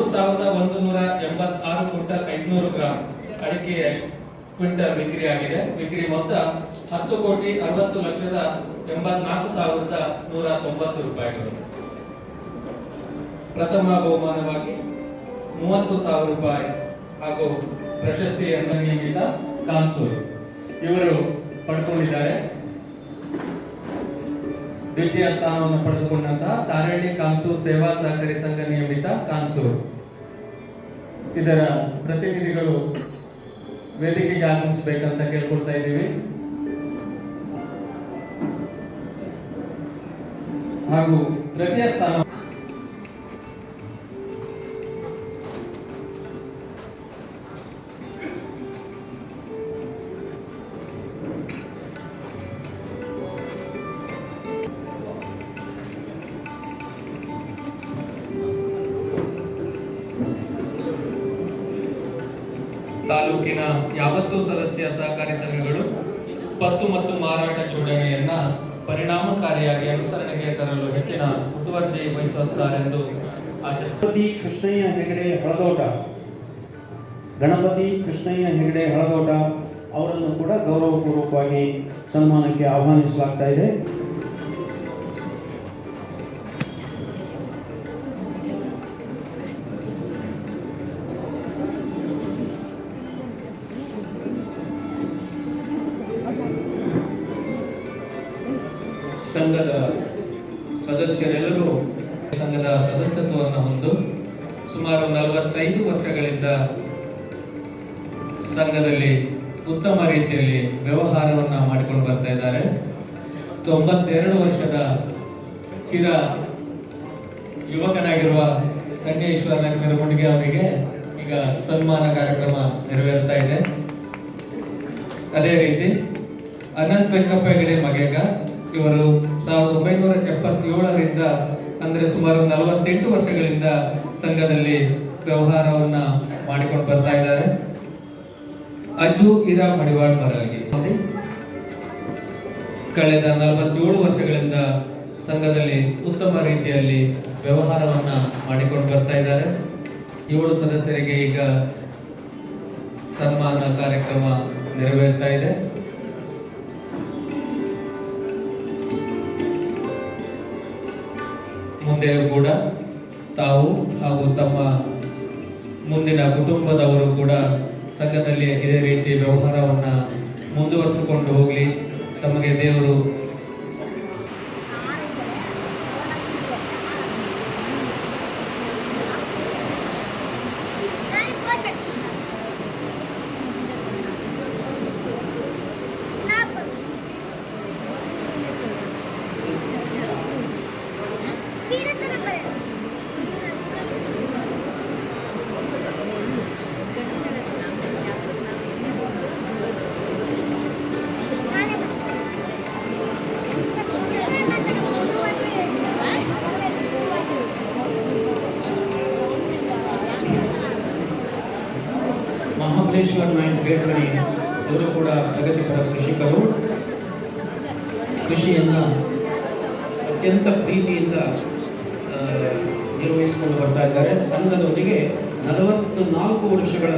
ಸಾವಿರದ ಒಂದು ನೂರ ಎಂಬತ್ತಾರು ಕ್ವಿಂಟಲ್ ಐದುನೂರು ಗ್ರಾಂ ಅಡಿಕೆ ಕ್ವಿಂಟಲ್ ಬಿಕ್ರಿ ಆಗಿದೆ. ಬಿಕ್ರಿ ಮೊತ್ತ ಹತ್ತು ಕೋಟಿ ಅರವತ್ತು ಲಕ್ಷದ ಎಂಬತ್ನಾಲ್ಕು ಸಾವಿರದ ನೂರ ತೊಂಬತ್ತು ರೂಪಾಯಿಗಳು. ಪ್ರಥಮ ಬಹುಮಾನವಾಗಿ ಮೂವತ್ತು ಸಾವಿರ ರೂಪಾಯಿ ಹಾಗೂ ಪ್ರಶಸ್ತಿಯನ್ನು ನೀಡಿದ ಕಾನ್ಸೂರು. ಇವರು ಪಡ್ಕೊಂಡಿದ್ದಾರೆ. ದ್ವಿತೀಯ ಸ್ಥಾನವನ್ನು ಪಡೆದುಕೊಂಡಂತಹ ತಾರಣಿ ಕಾನ್ಸೂರ್ ಸೇವಾ ಸಹಕಾರಿ ಸಂಘ ನಿಯಮಿತ ಕಾನ್ಸೂರ್. ಇದರ ಪ್ರತಿನಿಧಿಗಳು ವೇದಿಕೆಗೆ ಆಗಮಿಸಬೇಕಂತ ಕೇಳ್ಕೊಳ್ತಾ ಇದ್ದೀವಿ. ಹಾಗೂ ತೃತೀಯ ಸ್ಥಾನ ತಾಲೂಕಿನ ಯಾವತ್ತೂ ಸದಸ್ಯ ಸಹಕಾರಿ ಸಂಘಗಳು ಪತ್ತು ಮತ್ತು ಮಾರಾಟ ಜೋಡಣೆಯನ್ನ ಪರಿಣಾಮಕಾರಿಯಾಗಿ ಅನುಸರಣೆಗೆ ತರಲು ಹೆಚ್ಚಿನ ಮುತುವರ್ಜಿ ವಹಿಸುತ್ತಾರೆಂದು ಗಣಪತಿ ಕೃಷ್ಣಯ್ಯ ಹೆಗಡೆ ಹಳದೋಟ ಗಣಪತಿ ಕೃಷ್ಣಯ್ಯ ಹೆಗಡೆ ಹಳದೋಟ ಅವರನ್ನು ಕೂಡ ಗೌರವಪೂರ್ವಕವಾಗಿ ಸನ್ಮಾನಕ್ಕೆ ಆಹ್ವಾನಿಸಲಾಗ್ತಾ ಇದೆ. ಸಂಘದ ಸದಸ್ಯರೆಲ್ಲರೂ ಸಂಘದ ಸದಸ್ಯತ್ವವನ್ನು ಹೊಂದು ಸುಮಾರು ನಲವತ್ತೈದು ವರ್ಷಗಳಿಂದ ಸಂಘದಲ್ಲಿ ಉತ್ತಮ ರೀತಿಯಲ್ಲಿ ವ್ಯವಹಾರವನ್ನ ಮಾಡಿಕೊಂಡು ಬರ್ತಾ ಇದ್ದಾರೆ. ತೊಂಬತ್ತೆರಡು ವರ್ಷದ ಚಿರ ಯುವಕನಾಗಿರುವ ಸಂಗೇಶ್ವರ ಮೆರವಣಿಗೆ ಅವರಿಗೆ ಈಗ ಸನ್ಮಾನ ಕಾರ್ಯಕ್ರಮ ನೆರವೇರ್ತಾ ಇದೆ. ಅದೇ ರೀತಿ ಅನಂತ್ ವೆಂಕಪ್ಪ ಹೆಗಡೆ ಇವರು ಸಾವಿರದ ಒಂಬೈನೂರ ಎಪ್ಪತ್ತೇಳರಿಂದ, ಅಂದರೆ ಸುಮಾರು ನಲವತ್ತೆಂಟು ವರ್ಷಗಳಿಂದ ಸಂಘದಲ್ಲಿ ವ್ಯವಹಾರವನ್ನ ಮಾಡಿಕೊಂಡು ಬರ್ತಾ ಇದ್ದಾರೆ. ಅಜ್ಜು ಇರಾ ಮಡಿವಾಳ್ ಮರಗಿ ಕಳೆದ ನಲವತ್ತೇಳು ವರ್ಷಗಳಿಂದ ಸಂಘದಲ್ಲಿ ಉತ್ತಮ ರೀತಿಯಲ್ಲಿ ವ್ಯವಹಾರವನ್ನ ಮಾಡಿಕೊಂಡು ಬರ್ತಾ ಇದ್ದಾರೆ. ಏಳು ಸದಸ್ಯರಿಗೆ ಈಗ ಸನ್ಮಾನ ಕಾರ್ಯಕ್ರಮ ನೆರವೇರ್ತಾ ಇದೆ. ಕೂಡ ತಾವು ಹಾಗೂ ತಮ್ಮ ಮುಂದಿನ ಕುಟುಂಬದವರು ಕೂಡ ಸಂಘದಲ್ಲಿ ಇದೇ ರೀತಿ ವ್ಯವಹಾರವನ್ನು ಮುಂದುವರಿಸಿಕೊಂಡು ಹೋಗಲಿ. ತಮಗೆ ದೇವರು ಮಹಾಬಲೇಶ್ವರ ನಾಯಕ್ ಬೇಡ್ಕಣಿ ಅವರು ಕೂಡ ಪ್ರಗತಿಪರ ಕೃಷಿಕರು. ಕೃಷಿಯನ್ನು ಅತ್ಯಂತ ಪ್ರೀತಿಯಿಂದ ನಿರ್ವಹಿಸಿಕೊಂಡು ಬರ್ತಾ ಇದ್ದಾರೆ. ಸಂಘದೊಂದಿಗೆ ನಲವತ್ತು ನಾಲ್ಕು ವರ್ಷಗಳ